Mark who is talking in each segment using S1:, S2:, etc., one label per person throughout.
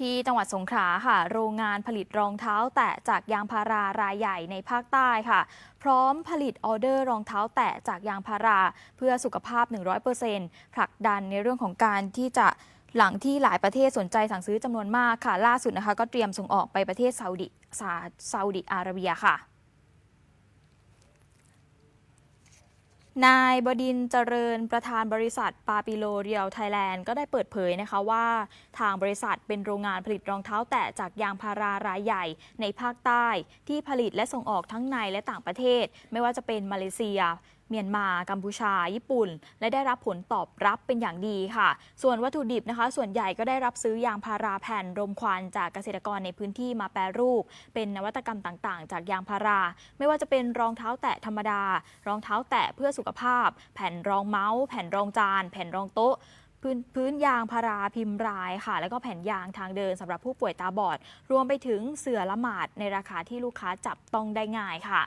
S1: ที่จังหวัดสงขลาค่ะ โรงงานผลิตรองเท้าแตะจากยางพารารายใหญ่ในภาคใต้ค่ะ พร้อมผลิตออเดอร์รองเท้าแตะจากยางพารา เพื่อสุขภาพ 100%ผลักดันในเรื่องของการที่จะหลังที่หลายประเทศสนใจสั่งซื้อจำนวนมากค่ะ ล่าสุดนะคะ ก็เตรียมส่งออกไปประเทศซาอุดิซาซาอุดิอาระเบียค่ะ นายบดินเจริญประธานบริษัทปาปิโลเรียลไทยแลนด์ก็ได้เปิดเผยนะคะว่า ทางบริษัทเป็นโรงงานผลิตรองเท้าแตะจากยางพารารายใหญ่ในภาคใต้ ที่ผลิตและส่งออกทั้งในและต่างประเทศ ไม่ว่าจะเป็นมาเลเซีย เมียนมากัมพูชา ญี่ปุ่น และได้รับผลตอบรับเป็นอย่างดีค่ะ ส่วนวัตถุดิบนะคะ ส่วนใหญ่ก็ได้รับซื้อยางพาราแผ่นรมควันจากเกษตรกรในพื้นที่มาแปรรูป เป็นนวัตกรรมต่างๆ จากยางพารา ไม่ว่าจะเป็นรองเท้าแตะธรรมดา รองเท้าแตะเพื่อสุขภาพ แผ่นรองเมาส์แผ่นรองจาน แผ่นรองโต๊ะพื้นพื้นยางพาราพิมพ์รายค่ะ แล้วก็แผ่นยางทางเดินสำหรับผู้ป่วยตาบอด รวมไปถึงเสื่อละหมาดในราคาที่ลูกค้าจับต้องได้ง่ายค่ะ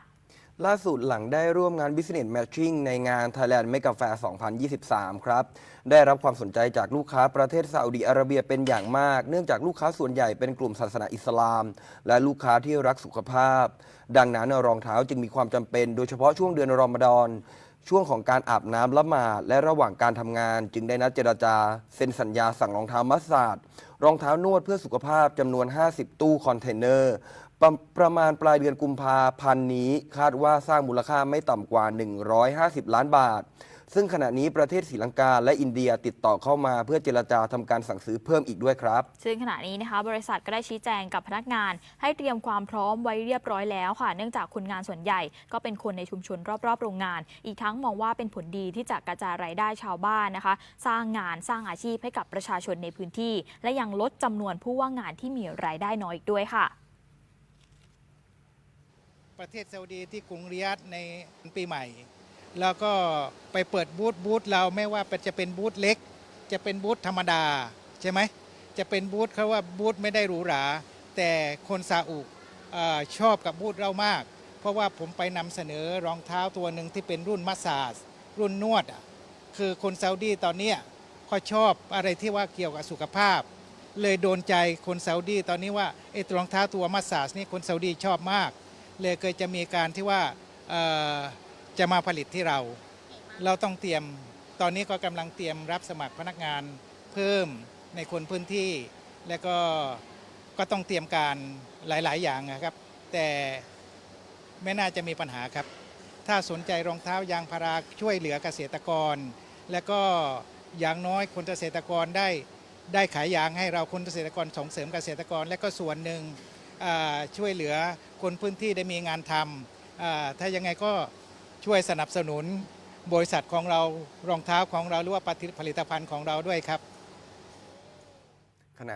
S2: ล่าสุดหลังได้ร่วมงาน Business Matching ในงาน Thailand Mega Fair 2023 ครับ ได้รับความสนใจจากลูกค้าประเทศซาอุดีอาระเบียเป็นอย่างมาก เนื่องจากลูกค้าส่วนใหญ่เป็นกลุ่มศาสนาอิสลาม และลูกค้าที่รักสุขภาพ ดังนั้นรองเท้าจึงมีความจำเป็น โดยเฉพาะช่วงเดือนรอมฎอน ช่วงของการอาบน้ำละหมาดและระหว่างการทำงาน จึงได้นัดเจรจา เซ็นสัญญาสั่งรองเท้ามัสซาดรองเท้านวดเพื่อสุขภาพจำนวน 50 ตู้คอนเทนเนอร์ประประมาณปลายเดือนกุมภาพันธ์นี้ คาดว่าสร้างมูลค่าไม่ต่ำกว่า 150 ล้านบาท ซึ่งขณะนี้ประเทศศรีลังกาและอินเดียติดต่อเข้ามาเพื่อเจรจาทำการสั่งซื้อเพิ่มอีกด้วยครับ
S1: ซึ่งขณะนี้นะคะบริษัทก็ได้ชี้แจงกับพนักงาน ให้เตรียมความพร้อมไว้เรียบร้อยแล้วค่ะ เนื่องจากคนงานส่วนใหญ่ก็เป็นคนในชุมชนรอบๆ โรงงาน อีกทั้งมองว่าเป็นผลดีที่จะกระจายรายได้ชาวบ้านนะคะ สร้างงานสร้างอาชีพให้กับประชาชนในพื้นที่ และยังลดจำนวนผู้ว่างงานที่มีรายได้น้อยอีกด้วยค่ะ
S3: ประเทศซาอุดีที่กรุงริยาดในปีใหม่ แล้วก็ไปเปิดบูธบูธเราไม่ว่าจะเป็นบูธเล็ก จะเป็นบูธธรรมดาใช่ไหมจะเป็นบูธเขาว่าบูธไม่ได้หรูหรา แต่คนซาอุอชอบกับบูธเรามาก เพราะว่าผมไปนำเสนอรองเท้าตัวหนึ่งที่เป็นรุ่นมัสซาจรุ่นนวดอะคือคนซาอุดีตอนนี้เขาชอบอะไรที่ว่าเกี่ยวกับสุขภาพ เลยโดนใจคนซาอุดีตอนนี้ว่าไอ้รองเท้าตัวมัสซาจนี่คนซาอุดีชอบมาก เลยเคยจะมีการที่ว่า จะมาผลิตที่เรา เราต้องเตรียม ตอนนี้ก็กำลังเตรียมรับสมัครพนักงานเพิ่มในคนพื้นที่ และก็ก็ต้องเตรียมการหลาย ๆ อย่างนะครับ แต่ไม่น่าจะมีปัญหาครับ ถ้าสนใจรองเท้ายางพาราช่วยเหลือเกษตรกร และก็อย่างน้อยคนเกษตรกรได้ได้ขายยางให้เราคนเกษตรกรส่งเสริมเกษตรกร และก็ส่วนหนึ่งช่วยเหลือคนพื้นที่ได้มีงานทำถ้ายังไงก็ ช่วยสนับสนุนบริษัทของเรารองเท้าของเราหรือว่าผลิตภัณฑ์ของเราด้วยครับ